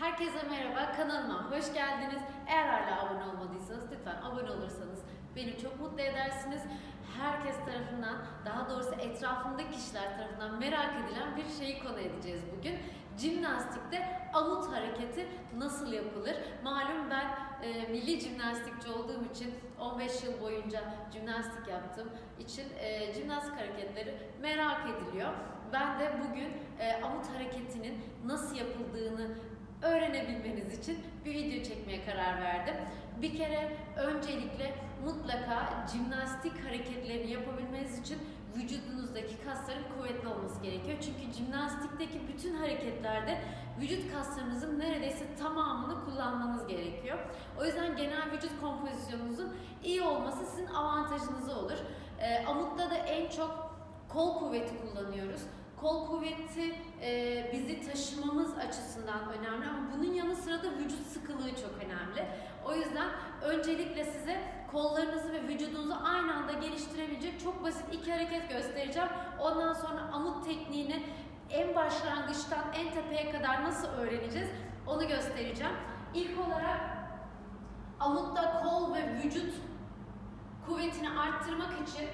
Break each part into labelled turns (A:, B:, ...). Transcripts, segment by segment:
A: Herkese merhaba, kanalıma hoş geldiniz. Eğer hala abone olmadıysanız lütfen abone olursanız beni çok mutlu edersiniz. Herkes tarafından, daha doğrusu etrafımdaki kişiler tarafından merak edilen bir şeyi konu edeceğiz bugün. Jimnastikte amut hareketi nasıl yapılır? Malum ben e, milli jimnastikçi olduğum için 15 yıl boyunca jimnastik yaptığım için e, jimnastik hareketleri merak ediliyor. Ben de bugün e, amut hareketinin nasıl yapıldığını öğrenebilmeniz için bir video çekmeye karar verdim. Bir kere öncelikle mutlaka jimnastik hareketlerini yapabilmeniz için vücudunuzdaki kasların kuvvetli olması gerekiyor. Çünkü jimnastikteki bütün hareketlerde vücut kaslarınızın neredeyse tamamını kullanmanız gerekiyor. O yüzden genel vücut kompozisyonunuzun iyi olması sizin avantajınıza olur. E, amutta da en çok kol kuvveti kullanıyoruz. Kol kuvveti e, bizi taşımamız açısından önemli ama bunun yanı sıra da vücut sıkılığı çok önemli. O yüzden öncelikle size kollarınızı ve vücudunuzu aynı anda geliştirebilecek çok basit iki hareket göstereceğim. Ondan sonra amut tekniğini en başlangıçtan en tepeye kadar nasıl öğreneceğiz onu göstereceğim. İlk olarak amutta kol ve vücut kuvvetini arttırmak için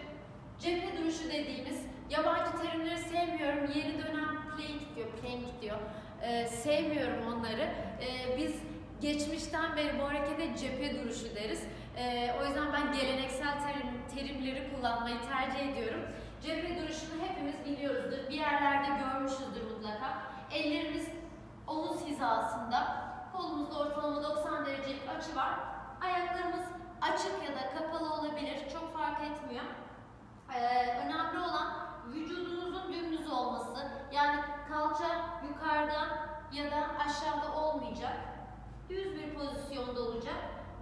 A: cephe duruşu dediğimiz yabancı terimleri sevmiyorum. Yeni dönem plank diyor, plank diyor. Ee, sevmiyorum onları. Ee, biz geçmişten beri bu harekete cephe duruşu deriz. Ee, o yüzden ben geleneksel terim, terimleri kullanmayı tercih ediyorum. Cephe duruşunu hepimiz biliyoruzdur. Bir yerlerde görmüşüzdür mutlaka. Ellerimiz omuz hizasında. Kolumuzda ortalama 90 derecelik açı var. Ayaklarımız açık ya da kapalı olabilir. Çok fark etmiyor. Ee, önemli olan vücudunuzun dümdüz olması. Yani kalça yukarıda ya da aşağıda olmayacak. Düz bir pozisyonda olacak.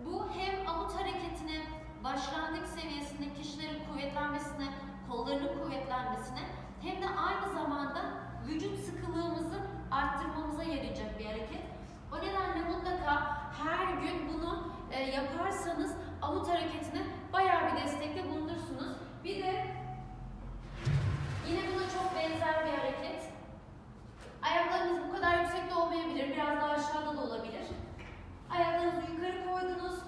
A: Bu hem amut hareketine, başlangıç seviyesinde kişilerin kuvvetlenmesine, kollarının kuvvetlenmesine hem de aynı zamanda vücut sıkılığımızı arttırmamıza yarayacak bir hareket. O nedenle mutlaka her gün bunu e, yaparsanız amut hareketine bayağı bir destekte bulunursunuz. Bir de yine buna çok benzer bir hareket. Ayaklarınız bu kadar yüksekte olmayabilir, biraz daha aşağıda da olabilir. Ayaklarınızı yukarı koydunuz,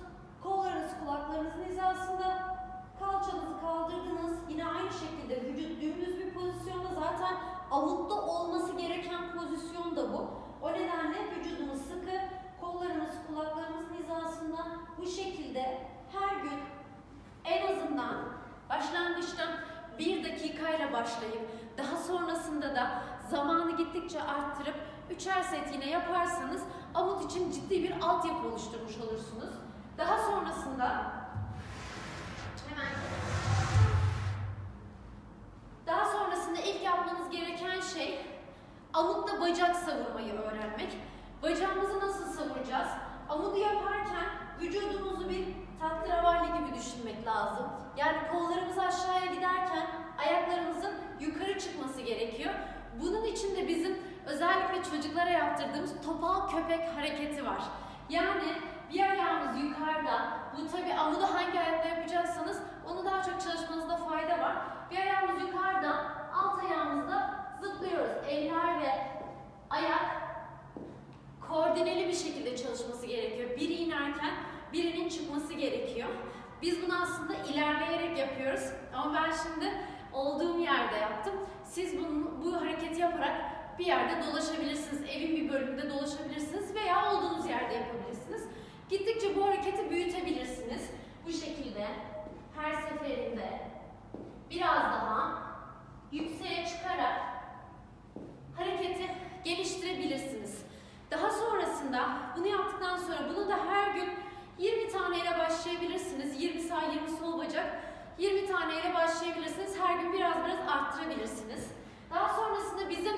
A: kollarınız kulaklarınızın hizasında, kalçanızı kaldırdınız. Yine aynı şekilde vücut dümdüz bir pozisyonda zaten amutta olması gereken pozisyon da bu. O nedenle vücudumuz sıkı, kollarımız kulaklarımızın hizasında bu şekilde her gün en azından başlangıçta bir dakikayla başlayıp daha sonrasında da zamanı gittikçe arttırıp üçer set yine yaparsanız amut için ciddi bir altyapı oluşturmuş olursunuz. Daha sonrasında hemen daha sonrasında ilk yapmanız gereken şey amutta bacak savurmayı öğrenmek. Bacağımızı nasıl savuracağız? Amudu yaparken vücudumuzu bir tahterevalli gibi düşünmek lazım. Yani kollarımız aşağıya giderken ayaklarımızın yukarı çıkması gerekiyor. Bunun için de bizim özellikle çocuklara yaptırdığımız topal köpek hareketi var. Yani bir ayağımız yukarıda, bu tabi amudu hangi ayakta yapacaksanız onu daha çok çalışmanızda fayda var. Bir ayağımız yukarıda, alt ayağımızda zıplıyoruz. Eller ve ayak koordineli bir şekilde çalışması gerekiyor. Biri inerken birinin çıkması gerekiyor. Biz bunu aslında ilerleyerek yapıyoruz. Ama ben şimdi olduğum yerde yaptım. Siz bunu, bu hareketi yaparak bir yerde dolaşabilirsiniz. Evin bir bölümünde dolaşabilirsiniz veya olduğunuz yerde yapabilirsiniz. Gittikçe bu hareketi büyütebilirsiniz. Bu şekilde her seferinde biraz daha yükseğe çıkarak hareketi geliştirebilirsiniz. Daha sonrasında bunu yaptıktan sonra bunu da her gün 20 tane ile başlayabilirsiniz. 20 sağ 20 sol bacak 20 tane ile başlayabilirsiniz. Her gün biraz biraz arttırabilirsiniz. Daha sonrasında bizim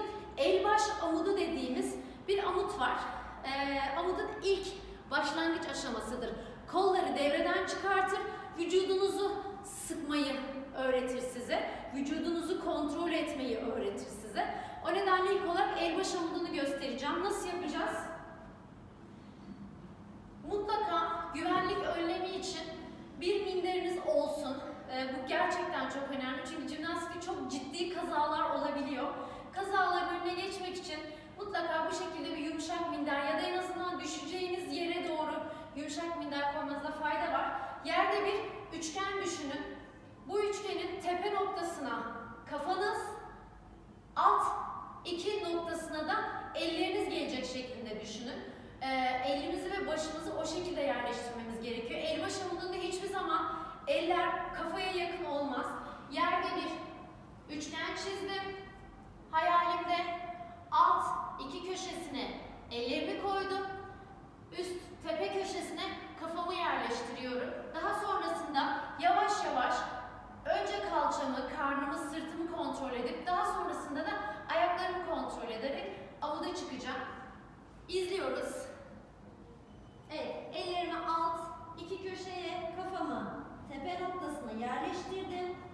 A: amudu dediğimiz bir amut var. Ee, amudun ilk başlangıç aşamasıdır. Kolları devreden çıkartır, vücudunuzu sıkmayı öğretir size. Vücudunuzu kontrol etmeyi öğretir size. O nedenle ilk olarak el baş amudunu göstereceğim. Nasıl yapacağız? Mutlaka güvenlik önlemi için bir minderiniz olsun. Ee, bu gerçekten çok önemli çünkü jimnastikte çok ciddi kazalar olabiliyor kazaların önüne geçmek için mutlaka bu şekilde bir yumuşak minder ya da en azından düşeceğiniz yere doğru yumuşak minder koymanızda fayda var. Yerde bir üçgen düşünün. Bu üçgenin tepe noktasına kafanız, alt iki noktasına da elleriniz gelecek şekilde düşünün e, ee, elimizi ve başımızı o şekilde yerleştirmemiz gerekiyor. Elma şamudunda hiçbir zaman eller kafaya yakın olmaz. Yerde bir üçgen çizdim. Hayalimde alt iki köşesine ellerimi koydum. Üst tepe köşesine kafamı yerleştiriyorum. Daha sonrasında yavaş yavaş önce kalçamı, karnımı, sırtımı kontrol edip daha sonrasında da ayaklarımı kontrol ederek avuda çıkacağım. İzliyoruz.
B: Evet, ellerimi alt iki köşeye kafamı tepe noktasına yerleştirdim.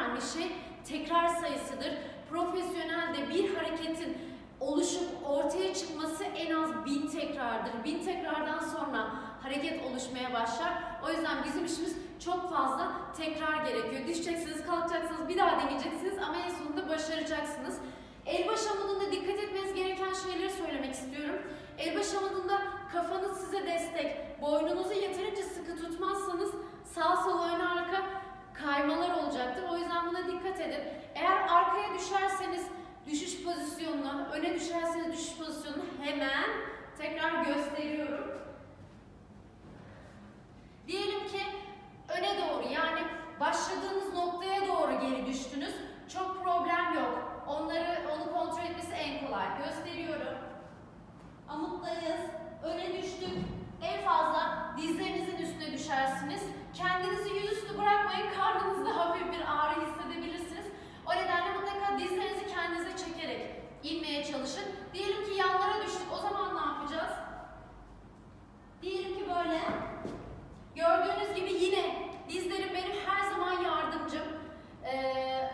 A: Önemli şey tekrar sayısıdır. Profesyonelde bir hareketin oluşup ortaya çıkması en az bin tekrardır. Bin tekrardan sonra hareket oluşmaya başlar. O yüzden bizim işimiz çok fazla tekrar gerekiyor. Düşeceksiniz, kalkacaksınız, bir daha deneyeceksiniz ama en sonunda başaracaksınız. Elbaş amudunda dikkat etmeniz gereken şeyleri söylemek istiyorum. Elbaş amudunda kafanız size destek. Boynunuzu yeterince sıkı tutmazsanız sağ sol ön arka kaymalar olacaktır. O yüzden buna dikkat edin. Eğer arkaya düşerseniz düşüş pozisyonuna, öne düşerseniz düşüş pozisyonunu hemen tekrar gösteriyorum. Diyelim ki öne doğru yani başladığınız noktaya doğru geri düştünüz. Çok problem yok. Onları onu kontrol etmesi en kolay. Gösteriyorum.
B: Amuttayız, öne düştük.
A: En fazla dizlerinizin üstüne düşersiniz. Kendinizi yüzüstü bırakmayın. Karnınızda hafif bir ağrı hissedebilirsiniz. O nedenle mutlaka dizlerinizi kendinize çekerek inmeye çalışın. Diyelim ki yanlara düştük. O zaman ne yapacağız?
B: Diyelim ki böyle.
A: Gördüğünüz gibi yine dizlerim benim her zaman yardımcım. Ee,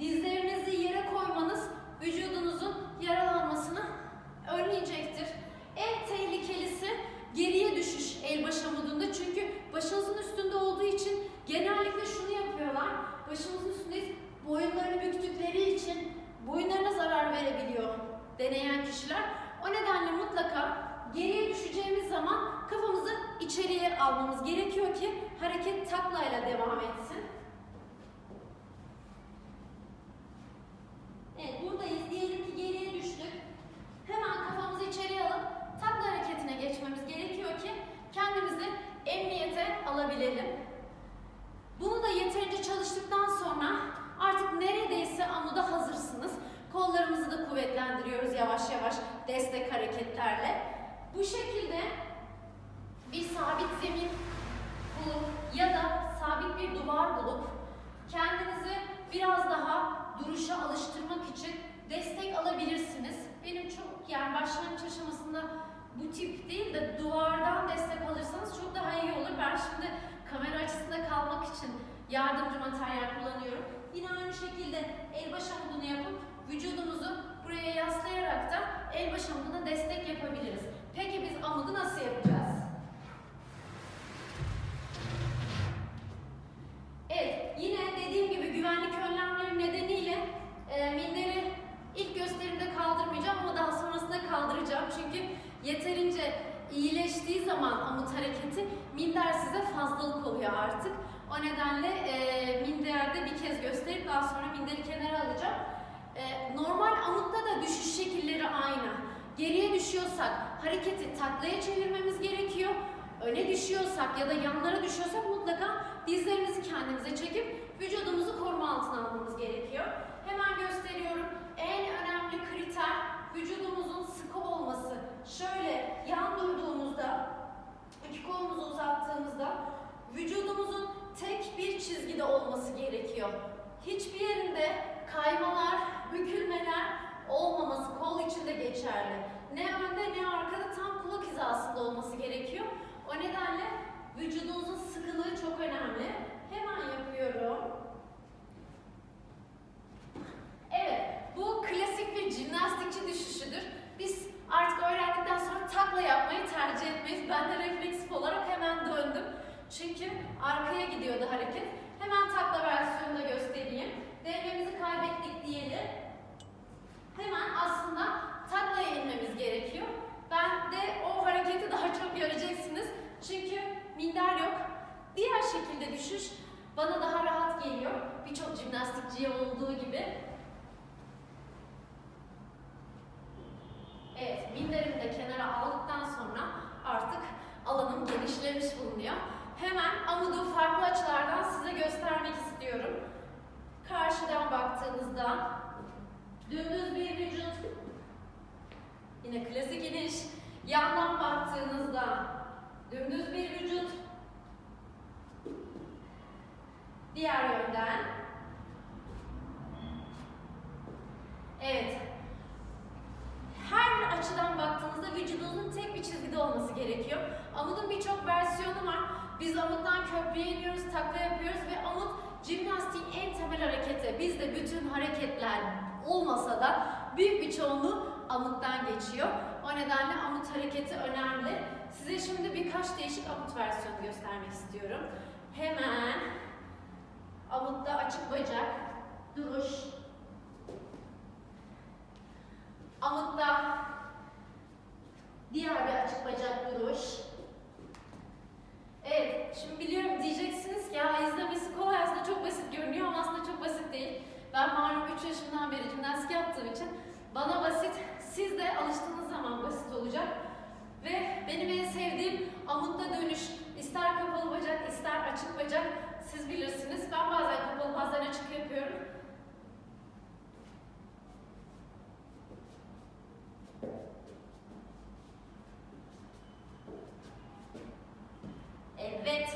A: dizlerinizi yere koymanız vücudunuzun yaralanmasını önleyecektir. En tehlikelisi geriye düşüş el baş amudunda çünkü başınızın üstünde olduğu için genellikle şunu yapıyorlar. Başımızın üstündeyiz. Boyunlarını büktükleri için boyunlarına zarar verebiliyor deneyen kişiler. O nedenle mutlaka geriye düşeceğimiz zaman kafamızı içeriye almamız gerekiyor ki hareket taklayla devam etsin.
B: Evet, buradayız. Diyelim ki geriye düştük.
A: Hemen kafamızı içeriye alıp takla hareketine geçmemiz gerekiyor ki kendimizi emniyete alabilelim. Bunu da yeterince çalıştıktan sonra artık neredeyse amuda hazırsınız. Kollarımızı da kuvvetlendiriyoruz yavaş yavaş destek hareketlerle. Bu şekilde bir sabit zemin bulup ya da sabit bir duvar bulup kendinizi biraz daha duruşa alıştırmak için destek alabilirsiniz. Benim çok yani başlangıç aşamasında bu tip değil de duvardan destek alırsanız çok daha iyi olur. Ben şimdi kamera açısında kalmak için yardımcı materyal kullanıyorum. Yine aynı şekilde el baş amudunu yapıp vücudumuzu buraya yaslayarak da el baş destek yapabiliriz. Peki biz amudu nasıl yapacağız? E, minderi ilk gösterimde kaldırmayacağım ama daha sonrasında kaldıracağım. Çünkü yeterince iyileştiği zaman amut hareketi minder size fazlalık oluyor artık. O nedenle e, minderde bir kez gösterip daha sonra minderi kenara alacağım. E, normal amutta da düşüş şekilleri aynı. Geriye düşüyorsak hareketi taklaya çevirmemiz gerekiyor. Öne düşüyorsak ya da yanlara düşüyorsak mutlaka dizlerimizi kendimize çekip vücudumuzu koruma altına almamız gerekiyor. Hemen gösteriyorum. En önemli kriter vücudumuzun sıkı olması. Şöyle yan durduğumuzda, iki kolumuzu uzattığımızda vücudumuzun tek bir çizgide olması gerekiyor. Hiçbir yerinde kaymalar, bükülmeler olmaması kol içinde geçerli. Ne önde ne arkada tam kulak hizasında olması gerekiyor. O nedenle vücudunuzun sıkılığı çok önemli. Hemen yapıyorum. Evet, bu klasik bir jimnastikçi düşüşüdür. Biz artık öğrendikten sonra takla yapmayı tercih etmeyiz. Ben de refleksif olarak hemen döndüm. Çünkü arkaya gidiyordu hareket. Hemen takla versiyonunu da göstereyim. Dengemizi kaybettik diyelim. Hemen aslında taklaya inmemiz gerekiyor. Ben de o hareketi daha çok göreceksiniz. Çünkü minder yok. Diğer düşüş bana daha rahat geliyor. Birçok jimnastikçiye olduğu gibi. Evet, minderimi de kenara aldıktan sonra artık alanım genişlemiş bulunuyor. Hemen amudu farklı açılardan size göstermek istiyorum. Karşıdan baktığınızda dümdüz bir vücut, yine klasik iniş. Yandan baktığınızda dümdüz bir vücut, diğer yönden. Evet, her açıdan vücudunuzun tek bir çizgide olması gerekiyor. Amudun birçok versiyonu var. Biz amuttan köprüye iniyoruz, takla yapıyoruz ve amut jimnastiğin en temel hareketi. Bizde bütün hareketler olmasa da büyük bir çoğunluğu amuttan geçiyor. O nedenle amut hareketi önemli. Size şimdi birkaç değişik amut versiyonu göstermek istiyorum. Hemen amutta açık bacak, duruş, Amutta diğer bir açık bacak duruş. Evet, şimdi biliyorum diyeceksiniz ki ya izlemesi kolay aslında çok basit görünüyor ama aslında çok basit değil. Ben malum 3 yaşımdan beri jimnastik yaptığım için bana basit, siz de alıştığınız zaman basit olacak. Ve benim en sevdiğim amutta dönüş. İster kapalı bacak, ister açık bacak siz bilirsiniz. Ben bazen kapalı, bazen açık yapıyorum. Evet,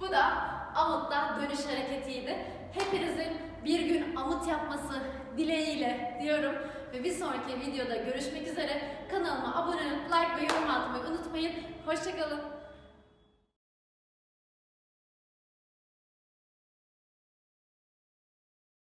A: bu da amutta dönüş hareketiydi. Hepinizin bir gün amut yapması dileğiyle diyorum. Ve bir sonraki videoda görüşmek üzere. Kanalıma abone olup like ve yorum atmayı unutmayın. Hoşçakalın.